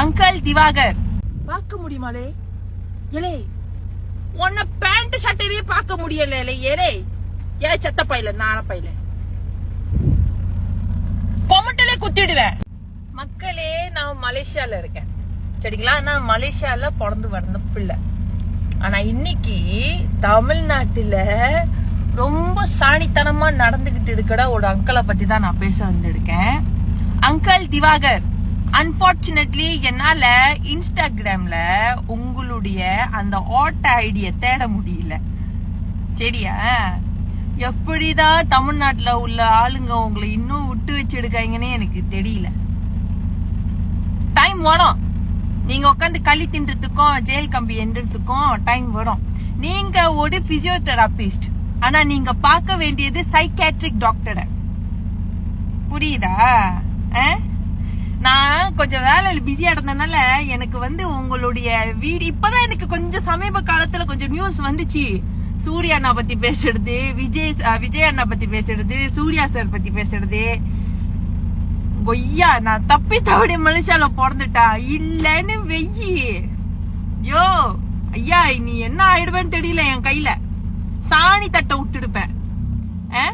Uncle Diwakar. பார்க்க முடியுமாலே? ஏலே உன்ன பேண்ட் சட்டையிலேயே பார்க்க முடியல ஏலே. ஏ செத்த பையில நான பையில. கொமட்டலே குத்திடுவேன். மக்களே நான் மலேசியால இருக்கேன். சரிங்களா? நான் மலேசியால பிறந்து வளர்ந்த பிள்ளை. ஆனா இன்னைக்கு தமிழ்நாட்டுல ரொம்ப சாணித்தனமா நடந்துகிட்டு இருக்கிற ஒரு அங்கிளை பத்தி தான் நான் பேச வந்திருக்கேன். அங்கிள் திவாகர். அன்பார்ச்சுனேட்லி என்னால இன்ஸ்டாகிராம்ல உங்களுடைய அந்த ஓட்ட ஐடிய தேட முடியல. சரியா? எப்படிதான் தமிழ்நாட்டுல உள்ள ஆளுங்க உங்களை இன்னும் விட்டு வச்சிருக்காங்கன்னு எனக்கு தெரியல. டைம் வரும். நீங்க உட்காந்து களி தின்றதுக்கும் ஜெயில் கம்பி எண்றதுக்கும் டைம் வரும். நீங்க ஒரு பிசியோதெராபிஸ்ட் ஆனா நீங்க பார்க்க வேண்டியது சைக்காட்ரிக் டாக்டரை புரியுதா? ஆ? நான் கொஞ்சம் வேலையில பிஸியா இருந்தனால எனக்கு வந்து உங்களுடைய வீடு இப்பதான் எனக்கு கொஞ்சம் சமீப காலத்துல கொஞ்சம் நியூஸ் வந்துச்சு. சூர்யா அண்ணா பத்தி பேசுறது விஜய் விஜய் அண்ணா பத்தி பேசுறது சூர்யா சார் பத்தி பேசுறது. கொய்யா நான் தப்பி தவடி மனுஷால பிறந்துட்டா? இல்லன்னு வெயி யோ ஐயா நீ என்ன ஆயிடுவேன்னு தெரியல என் கையில. சாணி தட்டை விட்டுடுப்பேன். ஆ?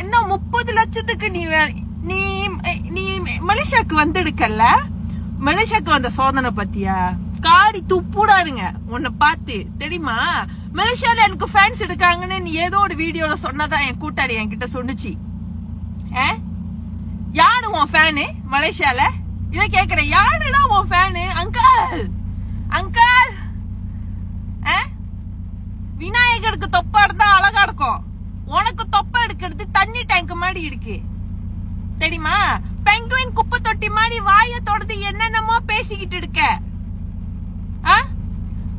இன்னும் முப்பது லட்சத்துக்கு நீ நீ நீ மலேசியாக்கு வந்தெடுக்கல மலேசியாக்கு வந்த சோதனை பத்தியா? காடி துப்புடாருங்க. உன்னை பார்த்து தெரியுமா? மலேசியால எனக்கு ஃபேன்ஸ் எடுக்காங்கன்னு நீ ஏதோ ஒரு வீடியோல சொன்னதான் என் கூட்டாளி என்கிட்ட சொன்னுச்சு. யாரு உன் ஃபேனு மலேசியால? இத கேக்குறேன். யாருடா உன் ஃபேனு அங்கிள்! அங்கிள்! விநாயகருக்கு தொப்பா இருந்தா அழகா இருக்கும். உனக்கு தொப்பை எடுக்கிறது தண்ணி டேங்க் மாதிரி இருக்கு. தெரியுமா? பெங்குவின் குப்பை தொட்டி மாதிரி வாய தொடர்ந்து என்னென்னமோ பேசிக்கிட்டு இருக்க. ஆ?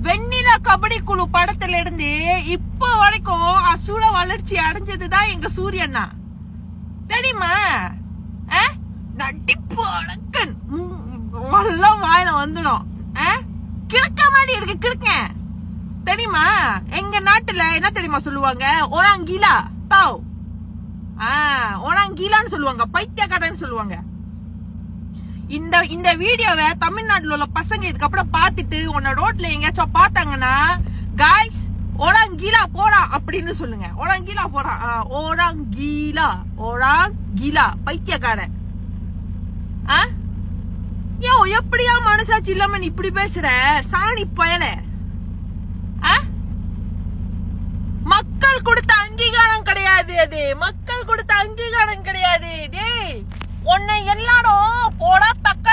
வெண்ணிலா கபடி குழு படத்துல இருந்து இப்ப வரைக்கும் அசுர வளர்ச்சி அடைஞ்சதுதான் எங்க சூரியண்ணா. தெரியுமா? ஆ? நடிப்பு அடக்கன். எல்லாம் வாயில வந்துடும். ஆ? கிழக்க மாதிரி இருக்கு கிழக்க. தெரியுமா? எங்க நாட்டுல என்ன தெரியுமா சொல்லுவாங்க? ஓராங்கீலா தாவ். ஆ சொல்லுவாங்க பைத்தியக்காரன்னு சொல்லுவாங்க. இந்த இந்த வீடியோவை தமிழ்நாட்டுல உள்ள பசங்க இதுக்கப்புறம் பார்த்துட்டு உன்னை ரோட்ல எங்கேயாச்சும் பார்த்தாங்கன்னா காய்ஸ் ஓராங்கீலா போடா அப்படின்னு சொல்லுங்க. ஓராங்கீலா போறான் ஆ, ஓராங்கீலா பைத்தியக்காரன். ஆ? ஏ எப்படியா மனசாட்சி இல்லாம நீ இப்படி பேசுற? சாணி பயல. மக்கள் கொடுத்த அங்கீகாரம் கிடையாது அது. மக்கள் கொடுத்த அங்கீகாரம் கிடையாது. டேய் உன்னை எல்லாரும் போடா தக்க